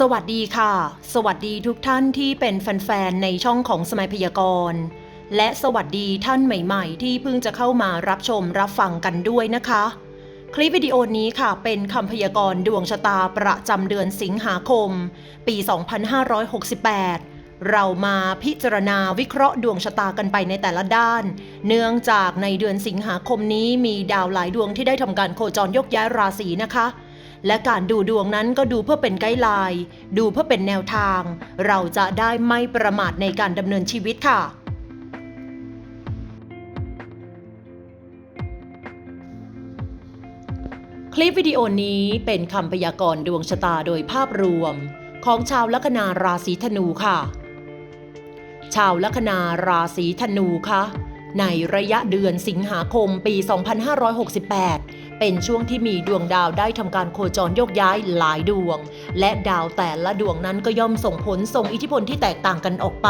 สวัสดีค่ะ สวัสดีทุกท่านที่เป็นแฟนๆ ในช่องของสมัยพยากรณ์ และสวัสดีท่านใหม่ๆ ที่เพิ่งจะเข้ามารับชมรับฟังกันด้วยนะคะ คลิปวิดีโอนี้ค่ะ เป็นคำพยากรณ์ดวงชะตาประจำเดือนสิงหาคม ปี 2568 เรามาพิจารณาวิเคราะห์ดวงชะตากันไปในแต่ละด้าน เนื่องจากในเดือนสิงหาคมนี้มีดาวหลายดวงที่ได้ทำการโคจรยกย้ายราศีนะคะ และการดูดวงนั้นก็ดูเพื่อเป็นไกด์ไลน์ ดูเพื่อเป็นแนวทาง เราจะได้ไม่ประมาทในการดำเนินชีวิตค่ะคลิปวิดีโอนี้เป็นคำพยากรณ์ดวงชะตาโดยภาพรวม ของชาวลัคนาราศีธนูค่ะ ชาวลัคนาราศีธนูคะในระยะเดือนสิงหาคมปี 2568 เป็นช่วงที่มีดวงดาวได้ทำการโคจรโยกย้ายหลายดวง และดาวแต่ละดวงนั้นก็ย่อมส่งผลส่งอิทธิพลที่แตกต่างกันออกไป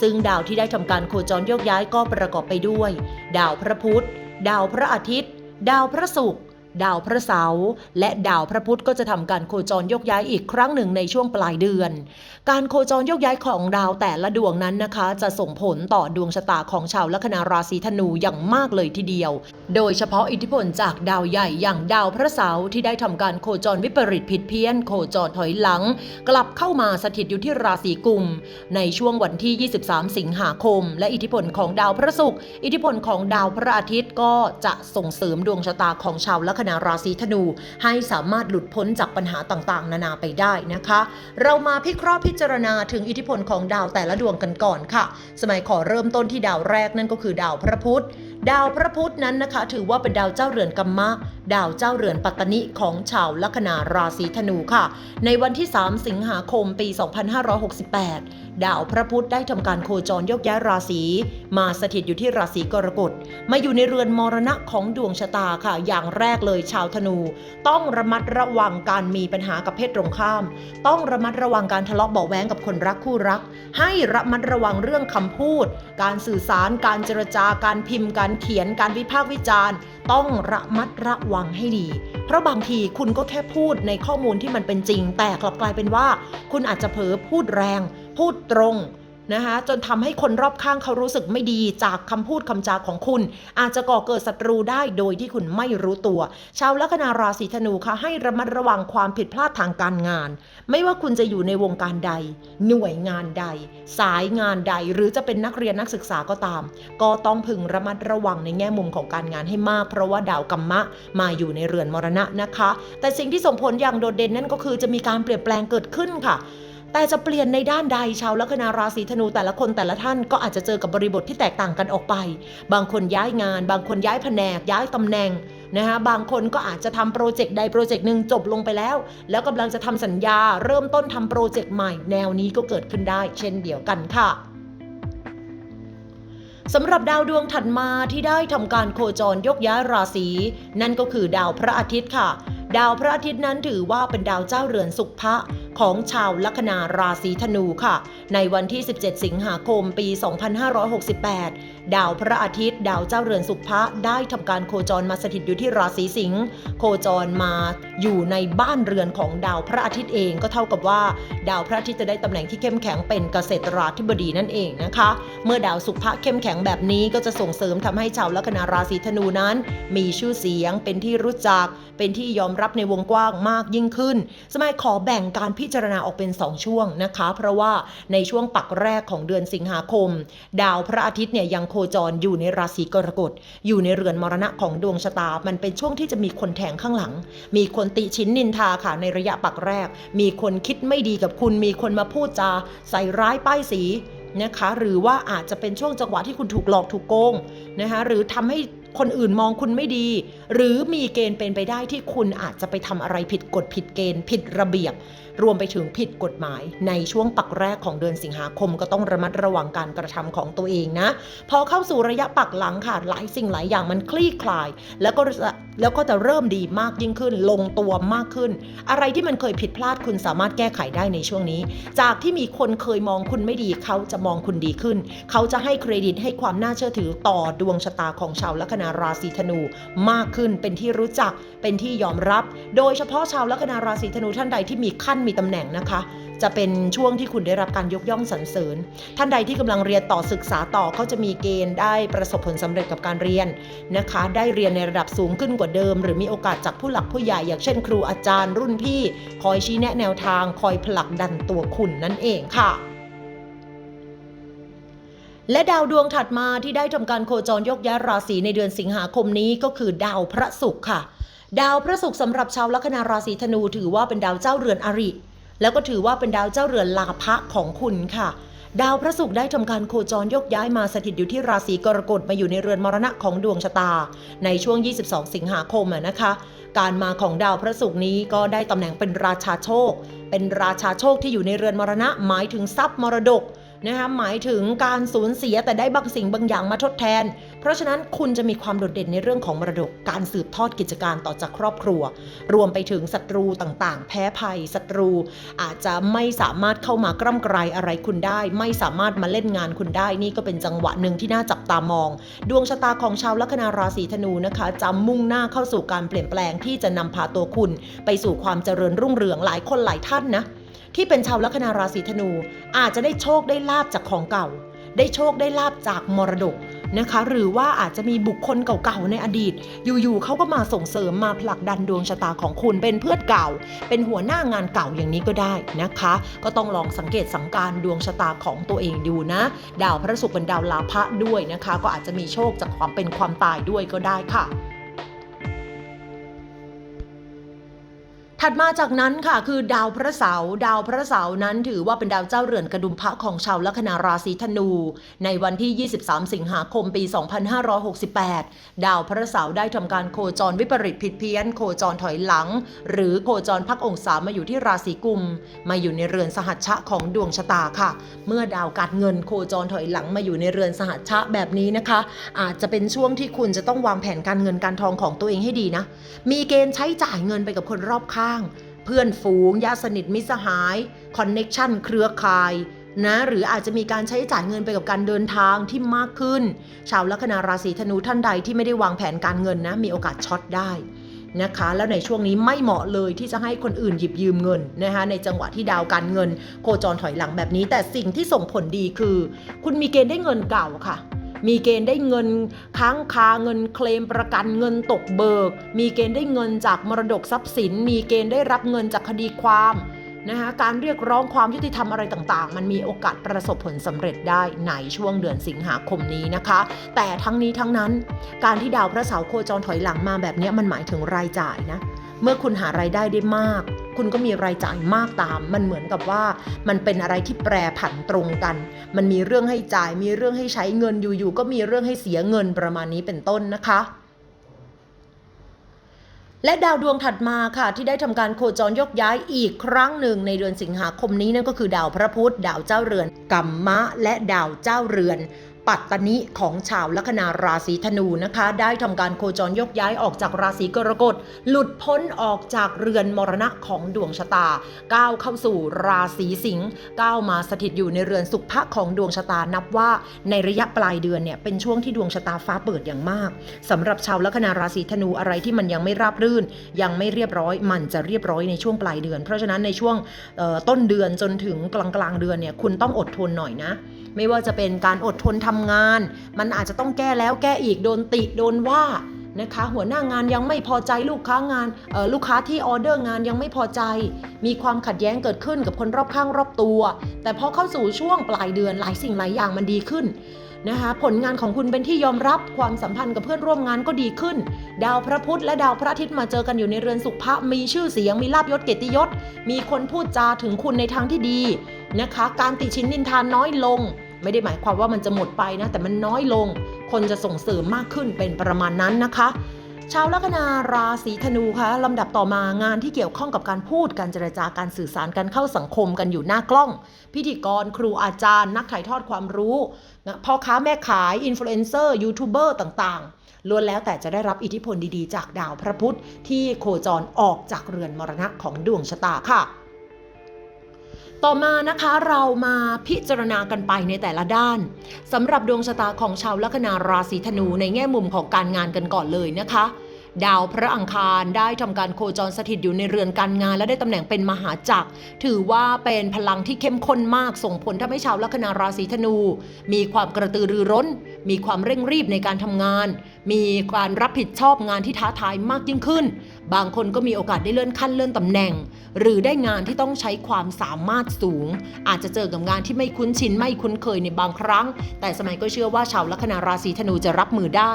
ซึ่งดาวที่ได้ทำการโคจรโยกย้ายก็ประกอบไปด้วย ดาวพระพุธ ดาวพระอาทิตย์ ดาวพระศุกร์ ดาวพระเสาร์และดาวพระพุธก็จะทำการโคจรยกย้ายอีกครั้งหนึ่งในช่วงปลายเดือน การโคจรยกย้ายของดาวแต่ละดวงนั้นนะคะ จะส่งผลต่อดวงชะตาของชาวลัคนาราศีธนูอย่างมากเลยทีเดียว โดยเฉพาะอิทธิพลจากดาวใหญ่อย่างดาวพระเสาร์ที่ได้ทำการโคจรวิปริตผิดเพี้ยน โคจรถอยหลัง กลับเข้ามาสถิตอยู่ที่ราศีกุม ในช่วงวันที่ 23 สิงหาคม และอิทธิพลของดาวพระศุกร์อิทธิพลของดาวพระอาทิตย์ก็จะส่งเสริมดวงชะตาของชาวลัคนาราศีธนู ให้สามารถหลุดพ้นจากปัญหาต่างๆ นานาไปได้นะคะ เรามาพิเคราะห์พิจารณาถึงอิทธิพลของดาวแต่ละดวงกันก่อนค่ะ สมัยขอเริ่มต้นที่ดาวแรกนั่นก็คือดาวพระพุธ ดาวพระพุธนั้นนะคะ ถือว่าเป็นดาวเจ้าเรือนกัมมะ ดาวเจ้าเรือนปัตตนิของชาวลัคนาราศีธนูค่ะ ในวันที่ 3 สิงหาคมปี 2568 ดาวพระพุธได้ทำการโคจรยกย้ายราศีมาสถิตอยู่ที่ราศีกรกฎมาอยู่ในเรือนมรณะของดวงชะตาค่ะ อย่างแรกเลยชาวธนู ต้องระมัดระวังการมีปัญหากับเพศตรงข้าม ต้องระมัดระวังการทะเลาะเบาแวงกับคนรักคู่รัก ให้ระมัดระวังเรื่องคำพูด การสื่อสารการเจรจาการพิมพ์การเขียนการวิพากษ์วิจารณ์ ต้องระมัดระวังให้ดี เพราะบางทีคุณก็แค่พูดในข้อมูลที่มันเป็นจริง แต่กลับกลายเป็นว่า คุณอาจจะเผลอพูดแรง พูดตรง นะคะจนทำให้คนรอบข้างเขารู้สึกไม่ดีจากคำพูดคำจาของคุณ อาจจะก่อเกิดศัตรูได้โดยที่คุณไม่รู้ตัว ชาวลัคนาราศีธนูค่ะให้ระมัดระวังความผิดพลาดทางการงาน ไม่ว่าคุณจะอยู่ในวงการใด หน่วยงานใด สายงานใด หรือจะเป็นนักเรียนนักศึกษาก็ตาม ก็ต้องพึงระมัดระวังในแง่มุมของการงานให้มาก เพราะว่าดาวกัมมะมาอยู่ในเรือนมรณะนะคะ แต่สิ่งที่ส่งผลอย่างโดดเด่นนั่นก็คือจะมีการเปลี่ยนแปลงเกิดขึ้นค่ะ แต่จะเปลี่ยนในด้านใดชาวลัคนาราศีธนูแต่ละคนแต่ละท่านก็อาจจะเจอกับบริบทที่แตกต่างกันออกไป บางคนย้ายงาน บางคนย้ายแผนก ย้ายตำแหน่งนะคะบางคนก็อาจจะทำโปรเจกต์ใดโปรเจกต์หนึ่งจบลงไปแล้ว แล้วกำลังจะทำสัญญา เริ่มต้นทำโปรเจกต์ใหม่ แนวนี้ก็เกิดขึ้นได้ เช่นเดียวกันค่ะสำหรับดาวดวงถัดมาที่ได้ทำการโคจรยกย้ายราศีนั่นก็คือดาวพระอาทิตย์ค่ะ ดาวพระอาทิตย์นั้นถือว่าเป็นดาวเจ้าเรือนสุขภะ ของชาวลัคนาราศีธนูค่ะ ในวันที่ 17 สิงหาคมปี 2568 ดาวพระอาทิตย์ ดาวเจ้าเรือนสุขภะได้ทำการโคจรมาสถิตอยู่ที่ราศีสิงห์โคจรมาอยู่ในบ้านเรือนของดาวพระอาทิตย์เองก็เท่ากับว่า ดาวพระอาทิตย์จะได้ตำแหน่งที่เข้มแข็งเป็นเกษตราธิบดีนั่นเองนะคะ เมื่อดาวสุขภะเข้มแข็งแบบนี้ก็จะส่งเสริมทำให้ชาวลัคนาราศีธนูนั้น มีชื่อเสียงเป็นที่รู้จัก เป็นที่ยอมรับในวงกว้างมากยิ่งขึ้น สมัยขอแบ่งการพิิจารณาออกเป็น 2 ช่วงนะคะ เพราะว่าในช่วงปักแรกของเดือนสิงหาคม ดาวพระอาทิตย์เนี่ยยังโคจรอยู่ในราศีกรกฎอยู่ในเรือนมรณะของดวงชะตา มันเป็นช่วงที่จะมีคนแทงข้างหลัง มีคนติชินนินทาค่ะในระยะปักแรก มีคนคิดไม่ดีกับคุณ มีคนมาพูดจาใส่ร้ายป้ายสีนะคะหรือว่าอาจจะเป็นช่วงจังหวะที่คุณถูกหลอกถูกโกงนะคะหรือทำให้คนอื่นมองคุณไม่ดี หรือมีเกณฑ์เป็นไปได้ที่คุณอาจจะไปทำอะไรผิดกฎผิดเกณฑ์ ผิดระเบียบรวมไปถึงผิดกฎหมาย ในช่วงปักแรกของเดือนสิงหาคมก็ต้องระมัดระวังการกระทำของตัวเองนะ พอเข้าสู่ระยะปักหลังค่ะหลายสิ่งหลายอย่างมันคลี่คลาย แล้วก็แล้วก็จะเริ่มดีมากยิ่งขึ้น ลงตัวมากขึ้น อะไรที่มันเคยผิดพลาดคุณสามารถแก้ไขได้ในช่วงนี้ จากที่มีคนเคยมองคุณไม่ดีเขาจะมองคุณดีขึ้น เขาจะให้เครดิตให้ความน่าเชื่อถือต่อดวงชะตาของชาวลัคนาราศีธนูมากขึ้นเป็นที่รู้จักเป็นที่ยอมรับ โดยเฉพาะชาวลัคนาราศีธนูท่านใดที่มีขั้นมีตำแหน่งนะคะ จะเป็นช่วงที่คุณได้รับการยกย่องสรรเสริญ ท่านใดที่กำลังเรียนต่อศึกษาต่อเขาจะมีเกณฑ์ได้ประสบผลสำเร็จกับการเรียนนะคะ ได้เรียนในระดับสูงขึ้นกว่าเดิม หรือมีโอกาสจากผู้หลักผู้ใหญ่ อย่างเช่น ครูอาจารย์ รุ่นพี่ คอยชี้แนะแนวทาง คอยผลักดันตัวคุณนั่นเองค่ะและดาวดวงถัดมาที่ได้ทำการโคจรยกย้ายราศีในเดือนสิงหาคมนี้ก็คือดาวพระศุกร์ค่ะ ดาวพระศุกร์สำหรับชาวลัคนาราศีธนูถือว่าเป็นดาวเจ้าเรือนอริ แล้วก็ถือว่าเป็นดาวเจ้าเรือนลาภะของคุณค่ะ ดาวพระศุกร์ได้ทำการโคจรยกย้ายมาสถิตอยู่ที่ราศีกรกฎมาอยู่ในเรือนมรณะของดวงชะตา ในช่วง 22 สิงหาคมนะคะ การมาของดาวพระศุกร์นี้ก็ได้ตำแหน่งเป็นราชาโชค เป็นราชาโชคที่อยู่ในเรือนมรณะหมายถึงทรัพย์มรดก นะคะหมายถึงการสูญเสียแต่ได้บางสิ่งบางอย่างมาทดแทน เพราะฉะนั้นคุณจะมีความโดดเด่นในเรื่องของมรดกการสืบทอดกิจการต่อจากครอบครัว รวมไปถึงศัตรูต่างๆ แพ้ภัยศัตรู อาจจะไม่สามารถเข้ามากร่ำไกรอะไรคุณได้ ไม่สามารถมาเล่นงานคุณได้ นี่ก็เป็นจังหวะหนึ่งที่น่าจับตามอง ดวงชะตาของชาวลัคนาราศีธนูนะคะจะมุ่งหน้าเข้าสู่การเปลี่ยนแปลงที่จะนำพาตัวคุณ ไปสู่ความเจริญรุ่งเรืองหลายคนหลายท่านนะ ที่เป็นชาวลัคนาราศีธนู อาจจะได้โชคได้ลาบจากของเก่า ได้โชคได้ลาบจากมรดกนะคะ หรือว่าอาจจะมีบุคคลเก่าๆในอดีต อยู่ๆเขาก็มาส่งเสริมมาผลักดันดวงชะตาของคุณเป็นเพื่อนเก่า เป็นหัวหน้างานเก่าอย่างนี้ก็ได้นะคะ ก็ต้องลองสังเกตสังการดวงชะตาของตัวเองดูนะ ดาวพระศุกร์เป็นดาวลาภะด้วยนะคะ ก็อาจจะมีโชคจากความเป็นความตายด้วยก็ได้ค่ะ ถัดมาจากนั้นค่ะคือดาวพระเสาร์ดาวพระเสาร์นั้นถือว่าเป็นดาวเจ้าเรือนกระดุมพระของชาวลัคนาราศีธนู ในวันที่ 23 สิงหาคมปี 2568 ดาวพระเสาร์ได้ทำการโคจรวิปริตผิดเพี้ยน โคจรถอยหลัง หรือโคจรพักองศามาอยู่ที่ราศีกุม มาอยู่ในเรือนสหัชชะของดวงชะตาค่ะ เมื่อดาวการเงินโคจรถอยหลังมาอยู่ในเรือนสหัชชะแบบนี้นะคะ อาจจะเป็นช่วงที่คุณจะต้องวางแผนการเงินการทองของตัวเองให้ดีนะมีเกณฑ์ใช้จ่ายเงินไปกับคนรอบข้างเพื่อนฝูงญาติสนิทมิสหายคอนเน็ชันเครือข่ายนะหรืออาจจะมีการใช้จ่ายเงินไปกับการเดินทางที่มากขึ้น ชาวลัคนาราศีธนูท่านใดที่ไม่ได้วางแผนการเงินนะ มีโอกาสช็อตได้นะคะ แล้วในช่วงนี้ไม่เหมาะเลยที่จะให้คนอื่นหยิบยืมเงินนะคะในจังหวะที่ดาวการเงิน โคจรถอยหลังแบบนี้ แต่สิ่งที่ส่งผลดีคือ คุณมีเกณฑ์ได้เงินเก่าค่ะ มีเกณฑ์ได้เงินค้างคาเงินเคลมประกันเงินตกเบิก มีเกณฑ์ได้เงินจากมรดกทรัพย์สิน มีเกณฑ์ได้รับเงินจากคดีความนะคะการเรียกร้องความยุติธรรมอะไรต่างๆ มันมีโอกาสประสบผลสำเร็จได้ในช่วงเดือนสิงหาคมนี้นะคะ แต่ทั้งนี้ทั้งนั้น การที่ดาวพระเสาร์โคจรถอยหลังมาแบบนี้มันหมายถึงรายจ่ายนะ เมื่อคุณหารายได้ได้มาก คุณก็มีรายจ่ายมากตาม มันเหมือนกับว่า มันเป็นอะไรที่แปรผันตรงกัน มันมีเรื่องให้จ่าย มีเรื่องให้ใช้เงินอยู่ๆก็มีเรื่องให้เสียเงินประมาณนี้เป็นต้นนะคะและดาวดวงถัดมาค่ะ ที่ได้ทำการโคจรยกย้ายอีกครั้งหนึ่งในเดือนสิงหาคมนี้นั่นก็คือดาวพระพุธดาวเจ้าเรือนกัมมะ และดาวเจ้าเรือน ปัตตนิของชาวลัคนาราศีธนูนะคะ ได้ทำการโคจรยกย้ายออกจากราศีกรกฎหลุดพ้นออกจากเรือนมรณะของดวงชะตา ก้าวเข้าสู่ราศีสิงห์ก้าวมาสถิตอยู่ในเรือนสุภะของดวงชะตานับว่า ในระยะปลายเดือนเนี่ยเป็นช่วงที่ดวงชะตาฟ้าเปิดอย่างมากสำหรับชาวลัคนาราศีธนูอะไรที่มันยังไม่ราบรื่น ยังไม่เรียบร้อยมันจะเรียบร้อยในช่วงปลายเดือน เพราะฉะนั้นในช่วงต้นเดือนจนถึงกลางกลางเดือนเนี่ยคุณต้องอดทนหน่อยนะ ไม่ว่าจะเป็นการอดทนทำงาน มันอาจจะต้องแก้แล้วแก้อีกโดนติโดนว่านะคะ หัวหน้างานยังไม่พอใจลูกค้างานลูกค้าที่ออเดอร์งานยังไม่พอใจ มีความขัดแย้งเกิดขึ้นกับคนรอบข้างรอบตัว แต่พอเข้าสู่ช่วงปลายเดือนหลายสิ่งหลายอย่างมันดีขึ้นนะคะผลงานของคุณเป็นที่ยอมรับความสัมพันธ์กับเพื่อนร่วมงานก็ดีขึ้น ดาวพระพุธและดาวพระอาทิตย์มาเจอกันอยู่ในเรือนสุภะมีชื่อเสียงมีลาบยศเกียรติยศ มีคนพูดจาถึงคุณในทางที่ดีนะคะ การติชินนินทานน้อยลง ไม่ได้หมายความว่ามันจะหมดไปนะ แต่มันน้อยลง คนจะส่งเสริมมากขึ้นเป็นประมาณนั้นนะคะ ชาวลัคนาราศีธนูคะลำดับต่อมางานที่เกี่ยวข้องกับการพูดการเจรจาการสื่อสารการเข้าสังคมกันอยู่หน้ากล้อง พิธีกร ครูอาจารย์ นักถ่ายทอดความรู้พ่อค้าแม่ขายอินฟลูเอนเซอร์ยูทูบเบอร์ต่างๆล้วนแล้วแต่จะได้รับอิทธิพลดีๆ จากดาวพระพุธที่โคจรออกจากเรือนมรณะของดวงชะตาค่ะ ต่อมานะคะเรามาพิจารณากันไปในแต่ละด้านสำหรับดวงชะตาของชาวลัคนาราศีธนูในแง่มุมของการงานกันก่อนเลยนะคะ ดาวพระอังคารได้ทำการโคจรสถิตอยู่ในเรือนการงาน และได้ตำแหน่งเป็นมหาจักร ถือว่าเป็นพลังที่เข้มข้นมากส่งผลทำให้ชาวลัคนาราศีธนู มีความกระตือรือร้น มีความเร่งรีบในการทำงาน มีการรับผิดชอบงานที่ท้าทายมากยิ่งขึ้น บางคนก็มีโอกาสได้เลื่อนขั้นเลื่อนตำแหน่ง หรือได้งานที่ต้องใช้ความสามารถสูง อาจจะเจอกับงานที่ไม่คุ้นชินไม่คุ้นเคยในบางครั้ง แต่สมัยก็เชื่อว่าชาวลัคนาราศีธนูจะรับมือได้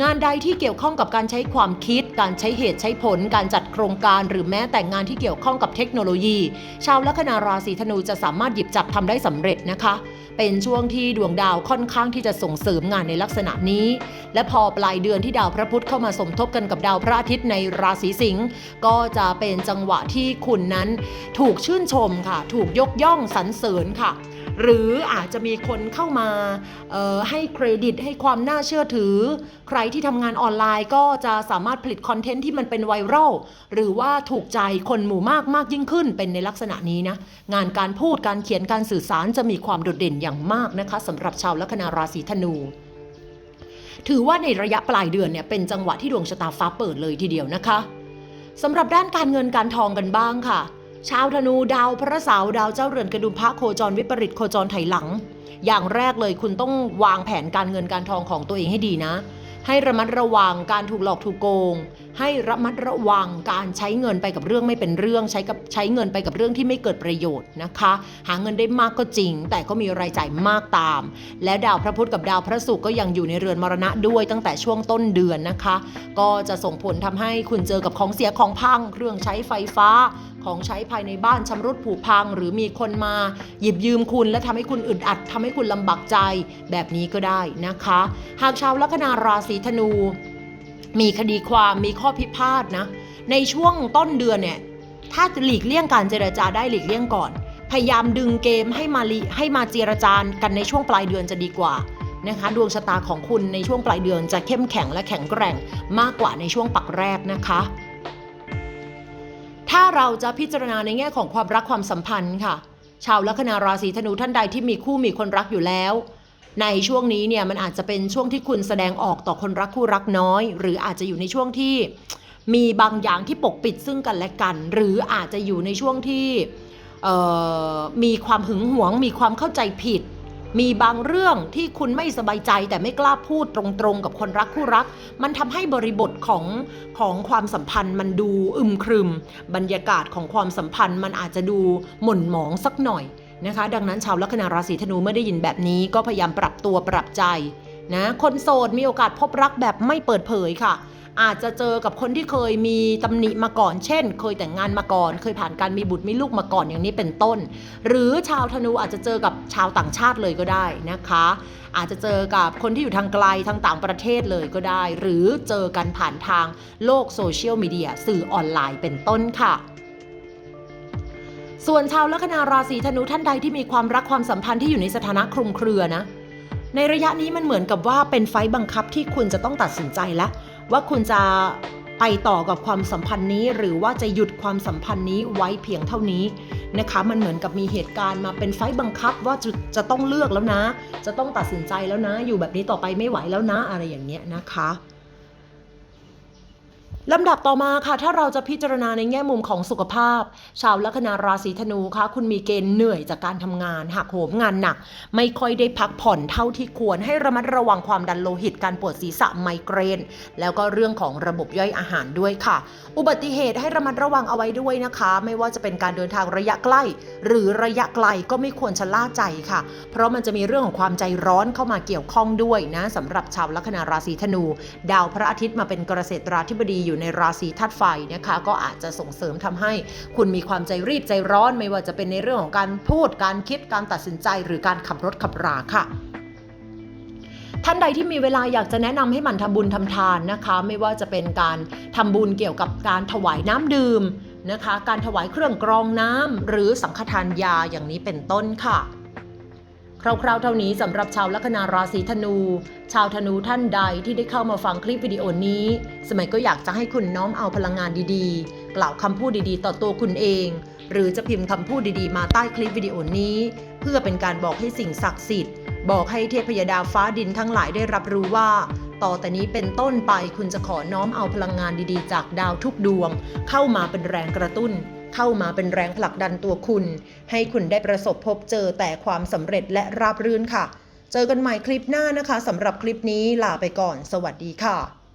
งานใดที่เกี่ยวข้องกับการใช้ความคิด การใช้เหตุใช้ผล การจัดโครงการหรือแม้แต่งานที่เกี่ยวข้องกับเทคโนโลยี ชาวลัคนาราศีธนูจะสามารถหยิบจับทำได้สำเร็จนะคะ เป็นช่วงที่ดวงดาวค่อนข้างที่จะส่งเสริมงานในลักษณะนี้ และพอปลายเดือนที่ดาวพระพุธเข้ามาสมทบกันกับดาวพระอาทิตย์ในราศีสิงห์ก็จะเป็นจังหวะที่คุณนั้น ถูกชื่นชมค่ะ ถูกยกย่องสรรเสริญค่ะ หรืออาจจะมีคนเข้ามาออให้เครดิตให้ความน่าเชื่อถือ ใครที่ทำงานออนไลน์ก็จะสามารถผลิตคอนเทนต์ที่มันเป็นไวรัลหรือว่าถูกใจคนหมู่มากมากยิ่งขึ้นเป็นในลักษณะนี้นะ งานการพูดการเขียนการสื่อสารจะมีความโดดเด่นอย่างมากนะคะสำหรับชาวลัคนาราศีธนู ถือว่าในระยะปลายเดือนเนี่ยเป็นจังหวะที่ดวงชะตาฟ้าเปิดเลยทีเดียวนะคะสำหรับด้านการเงินการทองกันบ้างค่ะ ชาวธนูดาวพระเสาร์ดาวเจ้าเรือนกระดุมพระโคจรวิปริตโคจรไถหลัง อย่างแรกเลยคุณต้องวางแผนการเงินการทองของตัวเองให้ดีนะ ให้ระมัดระวังการถูกหลอกถูกโกง ให้ระมัดระวังการใช้เงินไปกับเรื่องไม่เป็นเรื่องใช้กับใช้เงินไปกับเรื่องที่ไม่เกิดประโยชน์นะคะ หาเงินได้มากก็จริง แต่ก็มีรายจ่ายมากตาม และดาวพระพุธกับดาวพระศุกร์ก็ยังอยู่ในเรือนมรณะด้วยตั้งแต่ช่วงต้นเดือนนะคะ ก็จะส่งผลทำให้คุณเจอกับของเสียของพังเครื่องใช้ไฟฟ้า ของใช้ภายในบ้านชำรุดผุพัง หรือมีคนมา หยิบยืมคุณและทำให้คุณอึดอัดทำให้คุณลำบากใจแบบนี้ก็ได้นะคะ หากชาวลัคนาราศีธนู มีคดีความมีข้อพิพาทนะ ในช่วงต้นเดือนเนี่ยถ้าจะหลีกเลี่ยงการเจรจาได้หลีกเลี่ยงก่อน พยายามดึงเกมให้มาลีให้มาเจรจากันในช่วงปลายเดือนจะดีกว่านะคะดวงชะตาของคุณในช่วงปลายเดือนจะเข้มแข็งและแข็งแกร่งมากกว่าในช่วงปักแรกนะคะ ถ้าเราจะพิจารณาในแง่ของความรักความสัมพันธ์ค่ะ ชาวลัคนาราศีธนูท่านใดที่มีคู่มีคนรักอยู่แล้ว ในช่วงนี้เนี่ยมันอาจจะเป็นช่วงที่คุณแสดงออกต่อคนรักคู่รักน้อย หรืออาจจะอยู่ในช่วงที่มีบางอย่างที่ปกปิดซึ่งกันและกัน หรืออาจจะอยู่ในช่วงที่มีความหึงหวง มีความเข้าใจผิด มีบางเรื่องที่คุณไม่สบายใจแต่ไม่กล้าพูดตรงๆ กับคนรักคู่รัก มันทำให้บริบทของของความสัมพันธ์มันดูอึมครึม บรรยากาศของความสัมพันธ์มันอาจจะดูหม่นหมองสักหน่อยนะคะ ดังนั้นชาวลัคนาราศีธนูเมื่อได้ยินแบบนี้ก็พยายามปรับตัวปรับใจนะคนโสดมีโอกาสพบรักแบบไม่เปิดเผยค่ะ อาจจะเจอกับคนที่เคยมีตำหนิมาก่อน เช่น เคยแต่งงานมาก่อน เคยผ่านการมีบุตรมีลูกมาก่อนอย่างนี้เป็นต้น หรือชาวธนูอาจจะเจอกับชาวต่างชาติเลยก็ได้นะคะ อาจจะเจอกับคนที่อยู่ทางไกลทางต่างประเทศเลยก็ได้ หรือเจอกันผ่านทางโลกโซเชียลมีเดียสื่อออนไลน์เป็นต้นค่ะส่วนชาวลัคนาราศีธนูท่านใดที่มีความรักความสัมพันธ์ที่อยู่ในสถานะคลุมเครือนะ ในระยะนี้มันเหมือนกับว่าเป็นไฟบังคับที่คุณจะต้องตัดสินใจแล้ว ว่าคุณจะไปต่อกับความสัมพันธ์นี้ หรือว่าจะหยุดความสัมพันธ์นี้ไว้เพียงเท่านี้นะคะ มันเหมือนกับมีเหตุการณ์มาเป็นไฟบังคับว่าจะจะต้องเลือกแล้วนะ จะต้องตัดสินใจแล้วนะ อยู่แบบนี้ต่อไปไม่ไหวแล้วนะ อะไรอย่างเงี้ยนะคะ ลำดับต่อมาค่ะ ถ้าเราจะพิจารณาในแง่มุมของสุขภาพ ชาวลัคนาราศีธนูคะคุณมีเกณฑ์เหนื่อยจากการทำงานหักโหมงานหนัก ไม่ค่อยได้พักผ่อนเท่าที่ควรให้ระมัดระวังความดันโลหิตการปวดศีรษะไมเกรน แล้วก็เรื่องของระบบย่อยอาหารด้วยค่ะ อุบัติเหตุให้ระมัดระวังเอาไว้ด้วยนะคะ ไม่ว่าจะเป็นการเดินทางระยะใกล้ หรือระยะไกลก็ไม่ควรชะล่าใจค่ะ เพราะมันจะมีเรื่องของความใจร้อนเข้ามาเกี่ยวข้องด้วยนะสำหรับชาวลัคนาราศีธนู ดาวพระอาทิตย์มาเป็นเกษตราธิบดีอยู่ในราศีธาตุไฟนะคะก็อาจจะส่งเสริมทำให้คุณมีความใจรีบใจร้อน ไม่ว่าจะเป็นในเรื่องของการพูดการคิดการตัดสินใจ หรือการขับรถขับราค่ะท่านใดที่มีเวลาอยากจะแนะนำให้มันทำบุญทำทานนะคะ ไม่ว่าจะเป็นการทำบุญเกี่ยวกับการถวายน้ำดื่มนะคะ การถวายเครื่องกรองน้ำหรือสังฆทานยาอย่างนี้เป็นต้นค่ะ คร่าวๆ เท่านี้สำหรับชาวลัคนาราศีธนู ชาวธนูท่านใดที่ได้เข้ามาฟังคลิปวิดีโอนี้ สมัยก็อยากจะให้คุณน้อมเอาพลังงานดีๆ กล่าวคำพูดดีๆ ต่อตัวคุณเอง หรือจะพิมพ์คำพูดดีๆ มาใต้คลิปวิดีโอนี้ เพื่อเป็นการบอกให้สิ่งศักดิ์สิทธิ์ บอกให้เทพยดาฟ้าดินทั้งหลายได้รับรู้ว่าต่อแต่นี้เป็นต้นไปคุณจะขอน้อมเอาพลังงานดีๆ จากดาวทุกดวง เข้ามาเป็นแรงกระตุ้น เข้ามาเป็นแรงผลักดันตัวคุณ ให้คุณได้ประสบพบเจอแต่ความสำเร็จและราบรื่นค่ะ เจอกันใหม่คลิปหน้านะคะสำหรับคลิปนี้ลาไปก่อน สวัสดีค่ะ